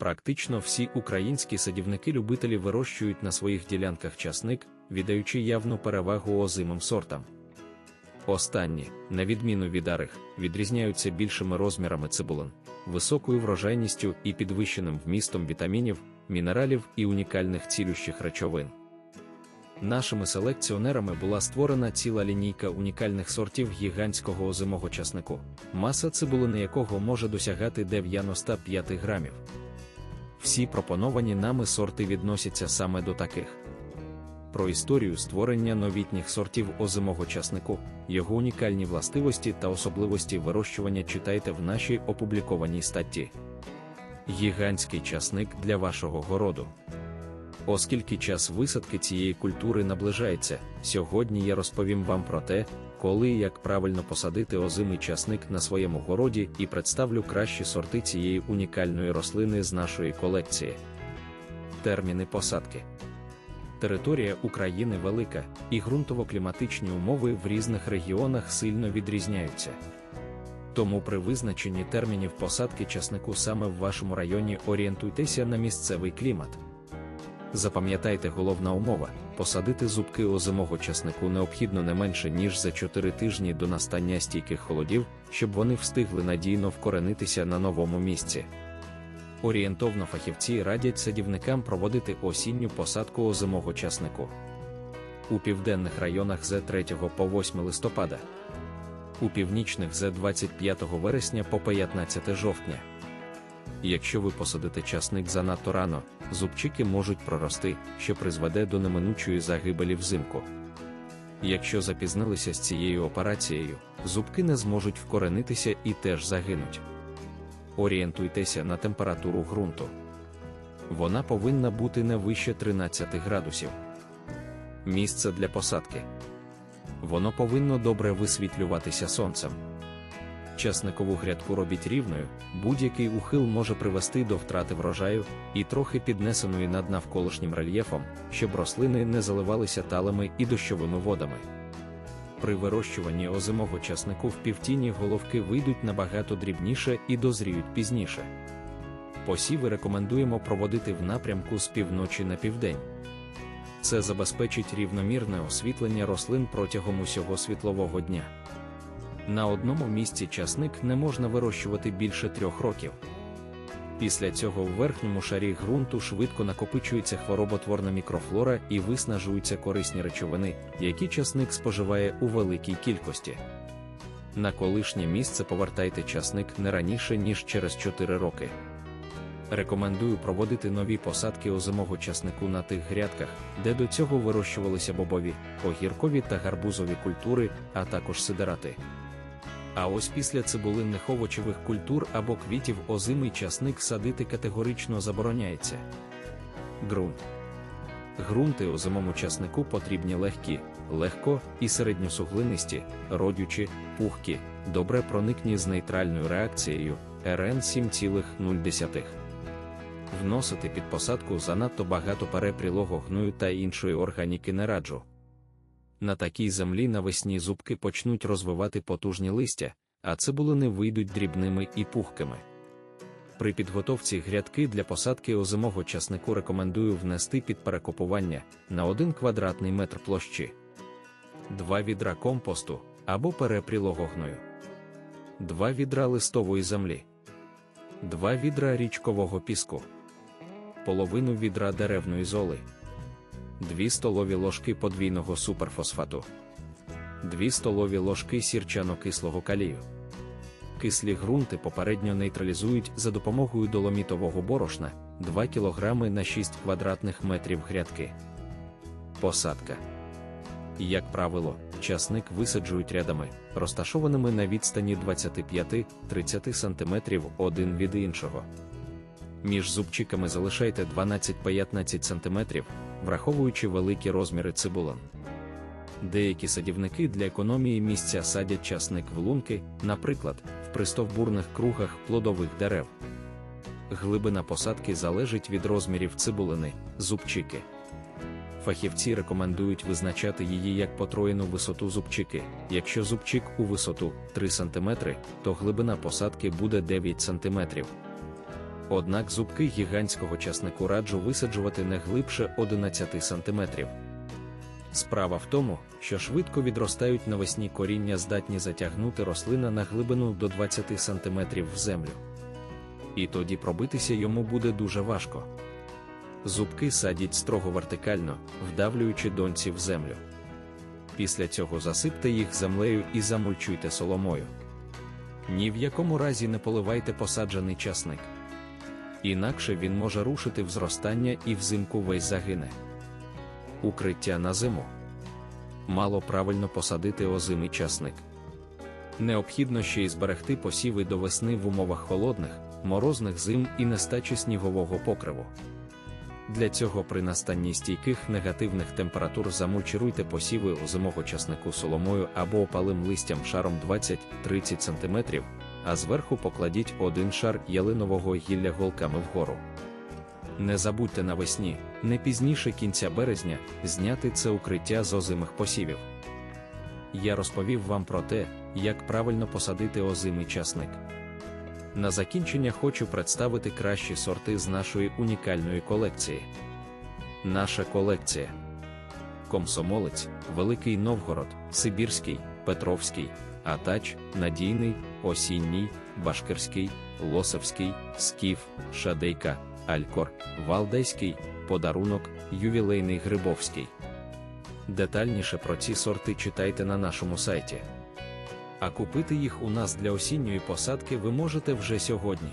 Практично всі українські садівники-любителі вирощують на своїх ділянках часник, віддаючи явну перевагу озимим сортам. Останні, на відміну від арих, відрізняються більшими розмірами цибулин, високою врожайністю і підвищеним вмістом вітамінів, мінералів і унікальних цілющих речовин. Нашими селекціонерами була створена ціла лінійка унікальних сортів гігантського озимого часнику, маса цибулини якого може досягати 95 грамів. Всі пропоновані нами сорти відносяться саме до таких. Про історію створення новітніх сортів озимого часнику, його унікальні властивості та особливості вирощування читайте в нашій опублікованій статті. Гігантський часник для вашого городу. Оскільки час висадки цієї культури наближається, сьогодні я розповім вам про те, коли і як правильно посадити озимий часник на своєму городі і представлю кращі сорти цієї унікальної рослини з нашої колекції. Терміни посадки. Територія України велика, і ґрунтово-кліматичні умови в різних регіонах сильно відрізняються. Тому при визначенні термінів посадки часнику саме в вашому районі орієнтуйтеся на місцевий клімат. Запам'ятайте головна умова: посадити зубки озимого часнику необхідно не менше, ніж за 4 тижні до настання стійких холодів, щоб вони встигли надійно вкоренитися на новому місці. Орієнтовно фахівці радять садівникам проводити осінню посадку озимого часнику у південних районах з 3 по 8 листопада, у північних з 25 вересня по 15 жовтня. Якщо ви посадите часник занадто рано, зубчики можуть прорости, що призведе до неминучої загибелі взимку. Якщо запізнилися з цією операцією, зубки не зможуть вкоренитися і теж загинуть. Орієнтуйтеся на температуру ґрунту. Вона повинна бути не вище 13 градусів. Місце для посадки. Воно повинно добре висвітлюватися сонцем. Часникову грядку робіть рівною, будь-який ухил може привести до втрати врожаю і трохи піднесеної над навколишнім рельєфом, щоб рослини не заливалися талами і дощовими водами. При вирощуванні озимого часнику в півтіні головки вийдуть набагато дрібніше і дозріють пізніше. Посіви рекомендуємо проводити в напрямку з півночі на південь. Це забезпечить рівномірне освітлення рослин протягом усього світлового дня. На одному місці часник не можна вирощувати більше трьох років. Після цього в верхньому шарі ґрунту швидко накопичується хвороботворна мікрофлора і виснажуються корисні речовини, які часник споживає у великій кількості. На колишнє місце повертайте часник не раніше, ніж через 4 роки. Рекомендую проводити нові посадки озимого часнику на тих грядках, де до цього вирощувалися бобові, огіркові та гарбузові культури, а також сидерати. А ось після цибулинних овочевих культур або квітів озимий часник садити категорично забороняється. Ґрунт. Ґрунти озимому часнику потрібні легкі, легко і середньосуглинисті, родючі, пухкі, добре проникні з нейтральною реакцією РН 7,0. Вносити під посадку занадто багато перепрілого гною та іншої органіки не раджу. На такій землі навесні зубки почнуть розвивати потужні листя, а цибулини вийдуть дрібними і пухкими. При підготовці грядки для посадки озимого часнику рекомендую внести під перекопування на 1 квадратний метр площі, 2 відра компосту або перепрілого гною, 2 відра листової землі, 2 відра річкового піску, половину відра деревної золи. 2 столові ложки подвійного суперфосфату, 2 столові ложки сірчано-кислого калію. Кислі ґрунти попередньо нейтралізують за допомогою доломітового борошна 2 кг на 6 квадратних метрів грядки. Посадка. Як правило, часник висаджують рядами, розташованими на відстані 25-30 см один від іншого. Між зубчиками залишайте 12-15 см, враховуючи великі розміри цибулин. Деякі садівники для економії місця садять часник в лунки, наприклад, в пристовбурних кругах плодових дерев. Глибина посадки залежить від розмірів цибулини, зубчики. Фахівці рекомендують визначати її як потроєну висоту зубчики. Якщо зубчик у висоту 3 см, то глибина посадки буде 9 см. Однак зубки гігантського часнику раджу висаджувати не глибше 11 см. Справа в тому, що швидко відростають навесні коріння здатні затягнути рослина на глибину до 20 см в землю. І тоді пробитися йому буде дуже важко. Зубки садіть строго вертикально, вдавлюючи донці в землю. Після цього засипте їх землею і замульчуйте соломою. Ні в якому разі не поливайте посаджений часник. Інакше він може рушити в зростання і взимку весь загине. Укриття на зиму. Мало правильно посадити озимий часник. Необхідно ще й зберегти посіви до весни в умовах холодних, морозних зим і нестачі снігового покриву. Для цього при настанні стійких негативних температур замульчируйте посіви озимого часнику соломою або опалим листям шаром 20-30 см, а зверху покладіть один шар ялинового гілля голками вгору. Не забудьте навесні, не пізніше кінця березня, зняти це укриття з озимих посівів. Я розповів вам про те, як правильно посадити озимий часник. На закінчення хочу представити кращі сорти з нашої унікальної колекції. Наша колекція Комсомолець, Великий Новгород, Сибірський, Петровський, Атач, Надійний, Осінній, Башкирський, Лосовський, Скіф, Шадейка, Алькор, Валдейський, Подарунок, Ювілейний Грибовський. Детальніше про ці сорти читайте на нашому сайті. А купити їх у нас для осінньої посадки ви можете вже сьогодні.